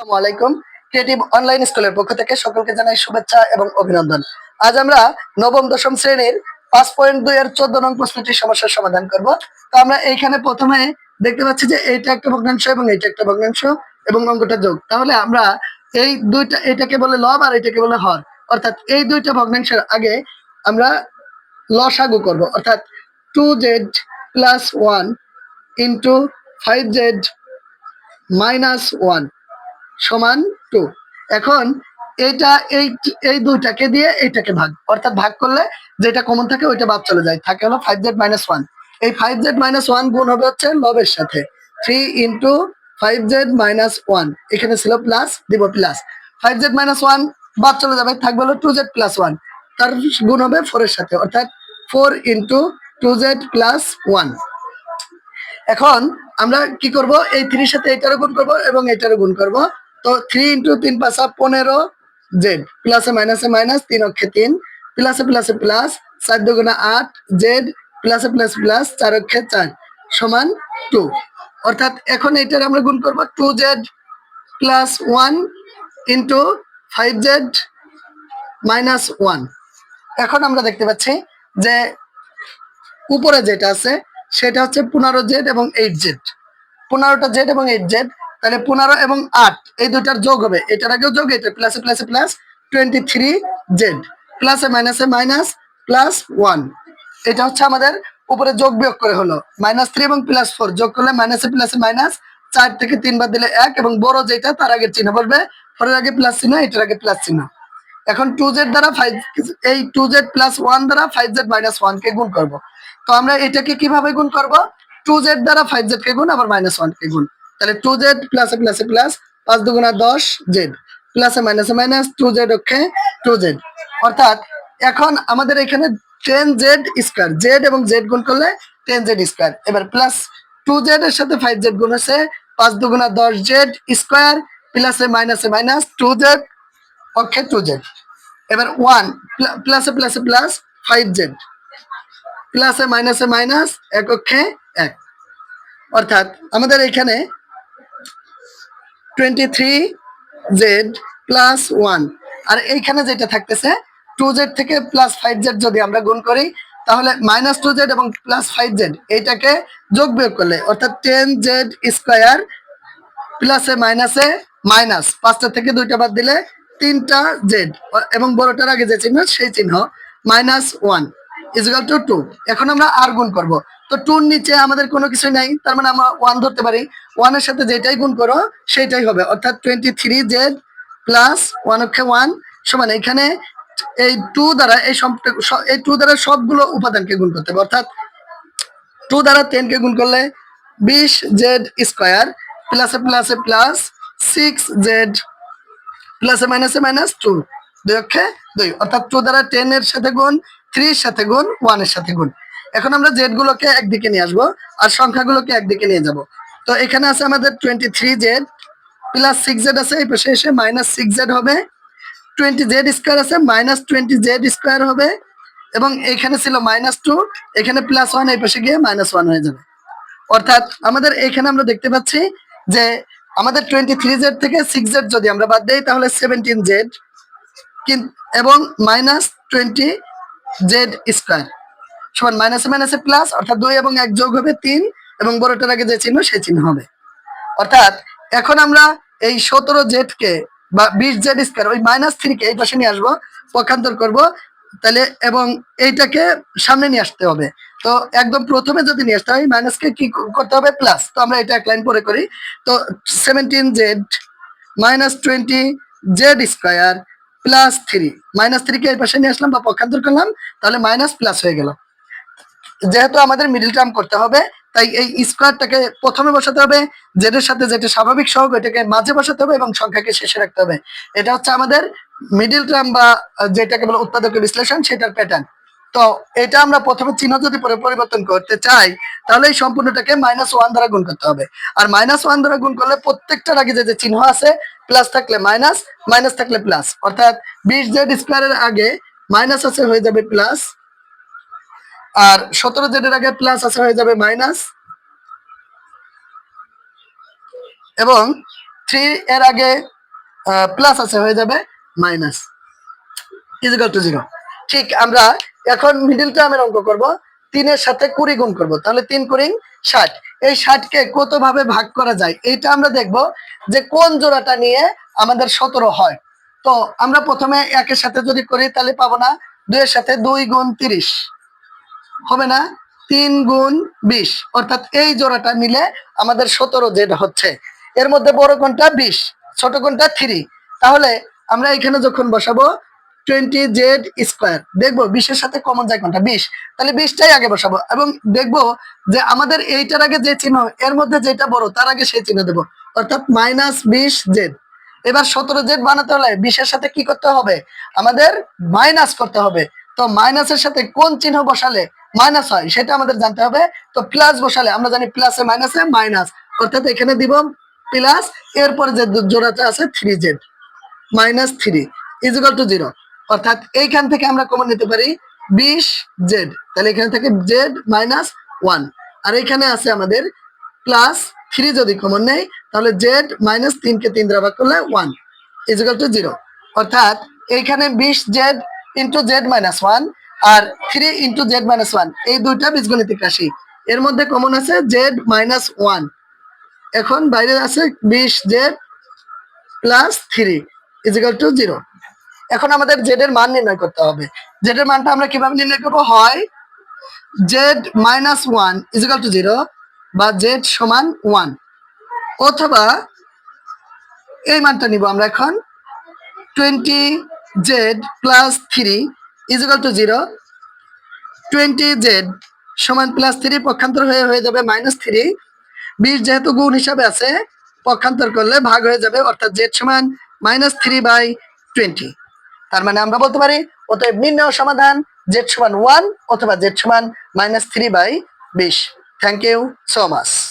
আসসালামু creative online স্কুলের পক্ষ থেকে সকলকে জানাই শুভেচ্ছা এবং অভিনন্দন। আজ আমরা নবম, দশম শ্রেণির পাঁচ পয়েন্ট দুই এর চোদ্দ নং প্রশ্নটির সমস্যার সমাধান করব। তো আমরা এইখানে প্রথমে দেখতে পাচ্ছি যে এইটা একটা ভগ্নাংশ এবং এইটা একটা ভগ্নাংশ এবং অঙ্কটা যোগ। তাহলে আমরা এই দুইটা, এটাকে বলে লব আর এটাকে বলে হর। অর্থাৎ এই দুইটা ভগ্নাংশের আগে আমরা লসাগু করব। অর্থাৎ two Z plus one into five Z minus one. সমান টু এখন এটা এই এই দুইটাকে দিয়ে এইটাকে ভাগ। অর্থাৎ ভাগ করলে যেটা কমন থাকে ওইটা বাদ চলে যায়। থাকে হলো ফাইভ জেড মাইনাস ওয়ান এই ফাইভ জেড মাইনাস ওয়ান গুণ হবে হচ্ছে লবের সাথে। Three into five Z minus one এখানে ছিল প্লাস দিব plus five Z minus one বাদ চলে যাবে, থাকবে হলো টু জেড প্লাস ওয়ান তার গুণ হবে ফোর এর সাথে, অর্থাৎ four into two Z plus one এখন আমরা কি করব? এই থ্রির সাথে এটারও গুণ করব এবং এটারও গুণ করব। তো থ্রি ইন্টু তিন পাঁচা পনেরো জেড প্লাসে মাইনাসে মাইনাস তিন অক্ষে তিন প্লাসে প্লাসে প্লাস চার দুগুণা আট জেড প্লাসে প্লাস প্লাস চার অক্ষে চার, সমান টু অর্থাৎ এখন এটার আমরা গুণ করব two Z plus one into five Z minus one এখন আমরা দেখতে পাচ্ছি যে উপরে যেটা আছে, সেটা হচ্ছে পনেরো জেড এবং এইট জেড পনেরোটা জেড এবং এইট জেড তাহলে পনেরো এবং আট, এই দুটার যোগ হবে। এটার আগেও যোগ, এটা প্লাসে প্লাসে প্লাস টোয়েন্টি থ্রি জেড প্লাসে মাইনাসে মাইনাস প্লাস ওয়ান এটা হচ্ছে আমাদের উপরে যোগ বিয়োগ করে হলো। মাইনাস থ্রি এবং প্লাস ফোর যোগ করলে মাইনাসে প্লাসে মাইনাস চার থেকে তিনবার দিলে এক, এবং বড় যেটা তার আগে চিহ্ন পড়বে। ফোরের আগে প্লাস চিহ্ন, এটার আগে প্লাস চিহ্ন। এখন টু জেড দ্বারা ফাইভ এই টু জেড প্লাস ওয়ান দ্বারা ফাইভ জেড মাইনাস ওয়ান কে গুণ করব। তো আমরা এটাকে কীভাবে গুণ করব? টু জেড দ্বারা ফাইভ জেড কে গুণ, আবার মাইনাস ওয়ান কে গুণ। তাহলে টু জেড প্লাসে প্লাসে প্লাস পাঁচ দুগুণা দশ জেড প্লাসে মাইনাসে minus two Z okay two Z অর্থাৎ এখন আমাদের এখানে টেন জেড স্কোয়ার জেড এবং জেড গুণ করলে টেন জেড স্কোয়ার এবার প্লাস টু জেড এর সাথে ফাইভ জেড গুণ আছে পাঁচ দুগুণা দশ জেড স্কোয়ার প্লাসে মাইনাসে minus two Z okay two Z এবার ওয়ান প্লাসে প্লাসে প্লাস ফাইভ জেড প্লাসে মাইনাসে মাইনাস এক অক্ষে এক। অর্থাৎ আমাদের এখানে twenty three Z plus one আর এইখানে যেটা থাকতেছে টু জেড থেকে প্লাস ফাইভ জেড যদি আমরা গুণ করি, তাহলে মাইনাস টু জেড এবং প্লাস ফাইভ জেড এইটাকে যোগ বিয়োগ করলে, অর্থাৎ টেন জেড স্কোয়ার প্লাসে মাইনাসে মাইনাস পাঁচটা থেকে দুইটা বাদ দিলে তিনটা জেড এবং বড়টার আগে যে চিহ্ন, সেই চিহ্ন minus one equal to two এখন আমরা আর গুণ করব। তো টুর নিচে আমাদের কোনো কিছু নাই, তার মানে আমরা ওয়ান ধরতে পারি। ওয়ানের সাথে যেটাই গুণ করো, সেটাই হবে। অর্থাৎ twenty three Z plus one অক্ষে ওয়ান সমান এখানে এই টু দ্বারা এই এই টু দ্বারা সবগুলো উপাদানকে গুণ করতে হবে। অর্থাৎ টু দ্বারা টেনকে গুণ করলে বিশ জেড স্কোয়ার প্লাসে প্লাসে প্লাস সিক্স জেড প্লাসে মাইনাসে মাইনাস টু দুই অক্ষে দুই। অর্থাৎ টু দ্বারা টেন এর সাথে গুণ থ্রির সাথে গুণ ওয়ানের সাথে গুণ। এখন আমরা জেড গুলোকে একদিকে নিয়ে আসব আর সংখ্যাগুলোকে একদিকে নিয়ে যাব। তো এখানে আছে আমাদের twenty three Z plus six Z আছে, এই পাশে এসে মাইনাস সিক্স জেড হবে। টোয়েন্টি জেড স্কোয়ার আছে মাইনাস টোয়েন্টি জেড স্কোয়ার হবে। এবং এখানে ছিল মাইনাস টু এখানে প্লাস ওয়ান এই পাশে গিয়ে মাইনাস ওয়ান হয়ে যাবে। অর্থাৎ আমাদের এখানে আমরা দেখতে পাচ্ছি যে আমাদের টোয়েন্টি থ্রি জেড থেকে সিক্স জেড যদি আমরা বাদ দিই, তাহলে সেভেন্টিন জেড এবং মাইনাস টোয়েন্টি জেড স্কোয়ার সমান মাইনাসে মাইনাসে প্লাস অর্থাৎ দুই এবং এক যোগ হবে তিন, এবং বড়টার আগে যে চিহ্ন সেই চিহ্ন হবে। অর্থাৎ এখন আমরা এই সতেরো জেডকে বা বিশ জেড স্কোয়ার ওই মাইনাস থ্রিকে এই পাশে নিয়ে আসব, পক্ষান্তর করব। তাহলে, এবং এইটাকে সামনে নিয়ে আসতে হবে। তো একদম প্রথমে যদি নিয়ে আসতে হয় মাইনাসকে কি করতে হবে? প্লাস তো আমরা এটা এক লাইন পরে করি। তো seventeen Z minus twenty Z square plus three minus থ্রিকে এই পাশে নিয়ে আসলাম বা পক্ষান্তর করলাম, তাহলে মাইনাস প্লাস হয়ে গেল। যেহেতু আমাদের মিডিল টার্ম করতে হবে, তাই এই স্কোয়ারটাকে প্রথমে বসাতে হবে যেটার সাথে যেটা স্বাভাবিক সহগ এটাকে মাঝে বসাতে হবে এবং সংখ্যাকে শেষে রাখতে হবে। এটা হচ্ছে আমাদের মিডিল টার্ম বা যেটাকে বলে উৎপাদকের বিশ্লেষণ, সেটার প্যাটার্ন তো এটা আমরা প্রথমে চিহ্ন যদি পরে, পরিবর্তন করতে চাই, তাহলে এই সম্পূর্ণটাকে মাইনাস ওয়ান দ্বারা গুণ করতে হবে। আর মাইনাস ওয়ান দ্বারা গুণ করলে প্রত্যেকটার আগে যে যে চিহ্ন আছে প্লাস থাকলে মাইনাস মাইনাস থাকলে প্লাস অর্থাৎ বিশ জেড স্কোয়ারের আগে মাইনাস আছে হয়ে যাবে প্লাস আর সতেরো জেডের আগে প্লাস আছে হয়ে যাবে মাইনাস এবং থ্রি এর আগে প্লাস আছে হয়ে যাবে মাইনাস ইজিক্যাল টু জিরো ঠিক, আমরা এখন মিডিল টার্মের অঙ্ক করব। তিনের সাথে কুড়ি গুণ করব। তাহলে তিন কুড়ি ষাট। এই ষাটকে কত ভাবে ভাগ করা যায়? এইটা আমরা দেখব যে কোন জোড়াটা নিয়ে আমাদের সতেরো হয়। তো আমরা প্রথমে একের সাথে যদি করি, তাহলে পাবো না। দুইয়ের সাথে দুই গুণ তিরিশ। হবে না? তিন গুণ বিশ। অর্থাৎ এই জোড়াটা মিলে আমাদের সতেরো জেড হচ্ছে। এর মধ্যে বড় কোনটা বিশ, ছোট কোনটা থ্রি। তাহলে আমরা এখানে যখন বসাবো, টোয়েন্টি জেড স্কোয়ার, দেখব বিশের সাথে কমন যায় কোনটা বিশ। তাহলে বিশটাই আগে বসাবো এবং দেখব যে আমাদের এইটার আগে যে চিহ্ন, এর মধ্যে যেটা বড়, তার আগে সেই চিহ্ন দেবো। অর্থাৎ মাইনাস বিশ জেড। এবার সতেরো জেড বানাতে হলে বিশের সাথে কি করতে হবে? আমাদের মাইনাস করতে হবে। তো মাইনাসের সাথে কোন চিহ্ন বসালে মাইনাস হয়, সেটা আমাদের জানতে হবে। তো প্লাস বসালে, আমরা জানি প্লাসে মাইনাসে মাইনাস অর্থাৎ এখানে দিব প্লাস এরপরে যে জোড়াটা আছে three Z minus three equal to zero অর্থাৎ এইখান থেকে আমরা কমন নিতে পারি বিশ জেড তাহলে এখানে থেকে জেড মাইনাস ওয়ান আর এখানে আছে আমাদের প্লাস থ্রি যদি কমন নেই, তাহলে জেড মাইনাস তিনকে তিন দ্বারা ভাগ করলে ওয়ান ইজিক্যাল টু জিরো অর্থাৎ এইখানে বিশ Z into Z minus one আর three into Z minus one এই দুইটা বীজগণিতিক রাশি। এর মধ্যে কমন আছে জেড মাইনাস ওয়ান এখন বাইরে আছে বিশ Z plus three equal to zero এখন আমাদের জেড এর মান নির্ণয় করতে হবে। জেড এর মানটা আমরা কীভাবে নির্ণয় করব? হয় Z minus one equal to zero বা জেড সমান ওয়ান অথবা এই মানটা নিব আমরা এখন twenty Z plus three equal to zero twenty Z সমান প্লাস থ্রি পক্ষান্তর হয়ে হয়ে যাবে মাইনাস থ্রি বিশ যেহেতু গুণ হিসাবে আছে, পক্ষান্তর করলে ভাগ হয়ে যাবে, অর্থাৎ জেড সমান মাইনাস থ্রি বাই টোয়েন্টি তার মানে আমরা বলতে পারি, অতএব নির্ণয় সমাধান জেড সমান ওয়ান অথবা জেড সমান মাইনাস থ্রি বাই বিশ। Thank you so much